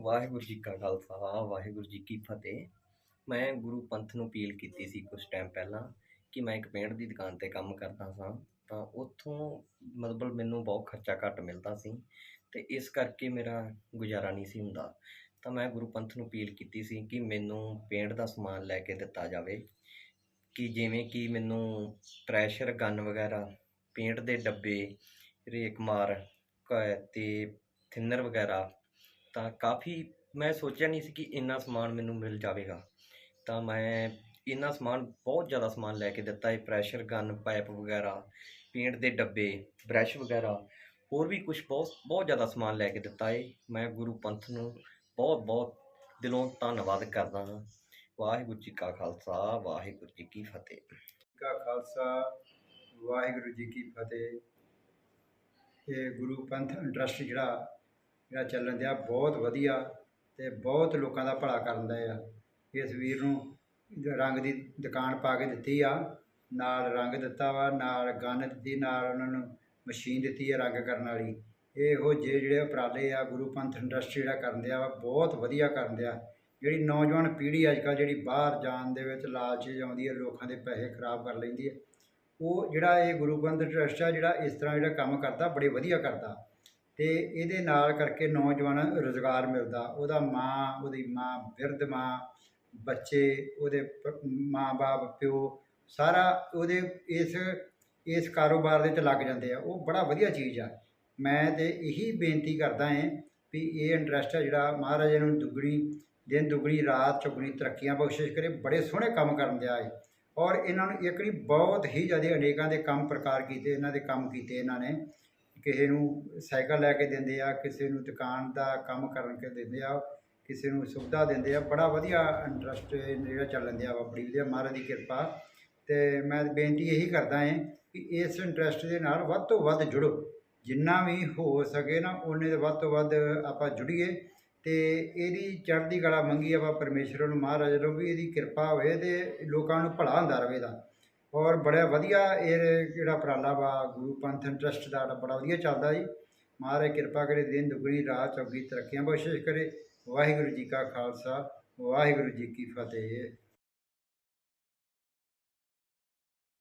ਵਾਹਿਗੁਰੂ ਜੀ ਕਾ ਖਾਲਸਾ, ਵਾਹਿਗੁਰੂ ਜੀ ਕੀ ਫਤਿਹ। ਮੈਂ ਗੁਰੂ ਪੰਥ ਨੂੰ ਅਪੀਲ ਕੀਤੀ ਸੀ ਕੁਝ ਟਾਈਮ ਪਹਿਲਾਂ ਕਿ ਮੈਂ ਇੱਕ ਪੇਂਟ ਦੀ ਦੁਕਾਨ ਤੇ ਕੰਮ ਕਰਦਾ ਸਾਂ, ਤਾਂ ਉੱਥੋਂ ਮਤਲਬ ਮੈਨੂੰ ਬਹੁਤ ਖਰਚਾ ਘੱਟ ਮਿਲਦਾ ਸੀ ਤੇ ਇਸ ਕਰਕੇ ਮੇਰਾ ਗੁਜ਼ਾਰਾ ਨਹੀਂ ਸੀ ਹੁੰਦਾ। ਤਾਂ ਮੈਂ ਗੁਰੂ ਪੰਥ ਨੂੰ ਅਪੀਲ ਕੀਤੀ ਸੀ ਕਿ ਮੈਨੂੰ ਪੇਂਟ ਦਾ ਸਮਾਨ ਲੈ ਕੇ ਦਿੱਤਾ ਜਾਵੇ, ਕਿ ਜਿਵੇਂ ਕਿ ਮੈਨੂੰ ਪ੍ਰੈਸ਼ਰ ਗਨ ਵਗੈਰਾ, ਪੇਂਟ ਦੇ ਡੱਬੇ, ਰੇਕ ਮਾਰ ਕ- ਤੇ ਥਿਨਰ ਵਗੈਰਾ ਤਾਂ ਕਾਫੀ ਮੈਂ ਸੋਚਿਆ ਨਹੀਂ ਸੀ ਕਿ ਇੰਨਾ ਸਮਾਨ ਮੈਨੂੰ ਮਿਲ ਜਾਵੇਗਾ। ਤਾਂ ਮੈਂ ਇੰਨਾ ਸਮਾਨ, ਬਹੁਤ ਜ਼ਿਆਦਾ ਸਮਾਨ ਲੈ ਕੇ ਦਿੱਤਾ। ਹੈ ਪ੍ਰੈਸ਼ਰ ਗਨ ਪਾਈਪ ਵਗੈਰਾ ਪੇਂਟ ਦੇ ਡੱਬੇ ਬ੍ਰਸ਼ ਵਗੈਰਾ, ਹੋਰ ਵੀ ਕੁਝ ਬਹੁਤ ਬਹੁਤ ਜ਼ਿਆਦਾ ਸਮਾਨ ਲੈ ਕੇ ਦਿੱਤਾ ਹੈ ਮੈਂ ਗੁਰੂ ਪੰਥ ਨੂੰ ਬਹੁਤ ਬਹੁਤ ਦਿਲੋਂ ਧੰਨਵਾਦ ਕਰਦਾ ਹਾਂ। ਵਾਹਿਗੁਰੂ ਜੀ ਕਾ ਖਾਲਸਾ, ਵਾਹਿਗੁਰੂ ਜੀ ਕੀ ਫਤਿਹ। ਕਾ ਖਾਲਸਾ, ਵਾਹਿਗੁਰੂ ਜੀ ਕੀ ਫਤਿਹ। ਇਹ ਗੁਰੂ ਪੰਥ ਇੰਟਰਸਟ ਜਿਹੜਾ ਜਿਹੜਾ ਚੱਲਣ ਦਿਆ ਬਹੁਤ ਵਧੀਆ ਤੇ ਬਹੁਤ ਲੋਕਾਂ ਦਾ ਭਲਾ ਕਰਨ ਦਾ ਆ। ਇਸ ਵੀਰ ਨੂੰ ਰੰਗ ਦੀ ਦੁਕਾਨ ਪਾ ਕੇ ਦਿੱਤੀ ਆ, ਨਾਲ ਰੰਗ ਦਿੱਤਾ ਵਾ, ਨਾਲ ਗਨ ਦਿੱਤੀ, ਨਾਲ ਉਹਨਾਂ ਨੂੰ ਮਸ਼ੀਨ ਦਿੱਤੀ ਆ ਰੰਗ ਕਰਨ ਵਾਲੀ। ਇਹੋ ਜਿਹੇ ਜਿਹੜੇ ਉਪਰਾਲੇ ਆ ਗੁਰੂ ਪੰਥ ਇੰਡਸਟਰੀ ਜਿਹੜਾ ਕਰਨ ਦਿਆ ਵਾ, ਬਹੁਤ ਵਧੀਆ ਕਰਨ ਦਿਆ ਜਿਹੜੀ ਨੌਜਵਾਨ ਪੀੜ੍ਹੀ ਅੱਜ ਕੱਲ੍ਹ ਜਿਹੜੀ ਬਾਹਰ ਜਾਣ ਦੇ ਵਿੱਚ ਲਾਲਚ 'ਚ ਹੈ ਲੋਕਾਂ ਦੇ ਪੈਸੇ ਖਰਾਬ ਕਰ ਲੈਂਦੀ ਹੈ ਉਹ ਜਿਹੜਾ ਇਹ ਗੁਰੂ ਪੰਥ ਟਰਸਟ ਆ ਜਿਹੜਾ ਇਸ ਤਰ੍ਹਾਂ ਜਿਹੜਾ ਕੰਮ ਕਰਦਾ, ਬੜੇ ਵਧੀਆ ਕਰਦਾ। ਤੇ ਇਹਦੇ ਨਾਲ ਕਰਕੇ ਨੌਜਵਾਨਾਂ ਨੂੰ ਰੁਜ਼ਗਾਰ ਮਿਲਦਾ। ਉਹਦਾ ਮਾਂ, ਉਹਦੀ ਮਾਂ ਬਿਰਧ ਮਾਂ, ਬੱਚੇ, ਉਹਦੇ ਮਾਂ-ਬਾਪ ਪਿਓ, ਸਾਰਾ ਉਹਦੇ ਇਸ ਇਸ ਕਾਰੋਬਾਰ ਦੇ ਵਿੱਚ ਲੱਗ ਜਾਂਦੇ ਆ। ਉਹ ਬੜਾ ਵਧੀਆ ਚੀਜ਼ ਆ। ਮੈਂ ਤੇ ਇਹੀ ਬੇਨਤੀ ਕਰਦਾ ਹਾਂ ਵੀ ਇਹ ਇੰਟਰਸਟ ਆ ਜਿਹੜਾ ਮਹਾਰਾਜ ਨੂੰ ਦੁੱਗਣੀ, ਦਿਨ ਦੁੱਗਣੀ, ਰਾਤ ਚੌਗਣੀ ਤਰੱਕੀਆਂ ਬਖਸ਼ਿਸ਼ ਕਰੇ, ਬੜੇ ਸੋਹਣੇ ਕੰਮ ਕਰਨ ਦਿਆ ਹੈ ਔਰ ਇਹਨਾਂ ਨੂੰ ਇੱਕ ਨਹੀਂ ਬਹੁਤ ਹੀ ਜ਼ਿਆਦਾ ਅਨੇਕਾਂ ਦੇ ਕੰਮ ਪ੍ਰਕਾਰ ਕੀਤੇ, ਇਹਨਾਂ ਦੇ ਕੰਮ ਕੀਤੇ ਇਹਨਾਂ ਨੇ। ਕਿਸੇ ਨੂੰ ਸਾਈਕਲ ਲੈ ਕੇ ਦਿੰਦੇ ਆ, ਕਿਸੇ ਨੂੰ ਦੁਕਾਨ ਦਾ ਕੰਮ ਕਰਨ ਕੇ ਦਿੰਦੇ ਆ, ਕਿਸੇ ਨੂੰ ਸੁਵਿਧਾ ਦਿੰਦੇ ਆ, ਬੜਾ ਵਧੀਆ ਇੰਟਰਸਟ ਜਿਹੜਾ ਚੱਲਣ ਦਿਆ ਵਾ ਬੜੀ ਵਧੀਆ ਮਹਾਰਾਜ ਦੀ ਕਿਰਪਾ। ਤੇ ਮੈਂ ਬੇਨਤੀ ਇਹੀ ਕਰਦਾ ਹਾਂ ਕਿ ਇਸ ਇੰਟਰਸਟ ਦੇ ਨਾਲ ਵੱਧ ਤੋਂ ਵੱਧ ਜੁੜੋ। ਜਿੰਨਾ ਵੀ ਹੋ ਸਕੇ ਨਾ ਉਹਨੇ ਦੇ ਵੱਧ ਤੋਂ ਵੱਧ ਆਪਾਂ ਜੁੜੀਏ। ਤੇ ਇਹਦੀ ਚੜ੍ਹਦੀ ਕਲਾ ਮੰਗੀ ਆਪਾਂ ਪਰਮੇਸ਼ਰ ਨੂੰ, ਮਹਾਰਾਜ ਨੂੰ ਵੀ ਇਹਦੀ ਕਿਰਪਾ ਹੋਵੇ ਤੇ ਲੋਕਾਂ ਨੂੰ ਭਲਾ ਹੁੰਦਾ ਰਵੇ ਦਾ ਔਰ ਬੜਾ ਵਧੀਆ ਇਹ ਜਿਹੜਾ ਉਪਰਾਲਾ ਵਾ, ਗੁਰੂ ਪੰਥ ਇੰਟਰਸਟ ਦਾ ਬੜਾ ਵਧੀਆ ਚੱਲਦਾ ਜੀ। ਮਹਾਰਾਜ ਕਿਰਪਾ ਕਰੇ ਦਿਨ ਦੁਗਣੀ, ਰਾਤ ਚੌਗੀ ਤਰੱਕੀਆਂ ਬਖਸ਼ਿਸ਼ ਕਰੇ। ਵਾਹਿਗੁਰੂ ਜੀ ਕਾ ਖਾਲਸਾ, ਵਾਹਿਗੁਰੂ ਜੀ ਕੀ ਫਤਿਹ।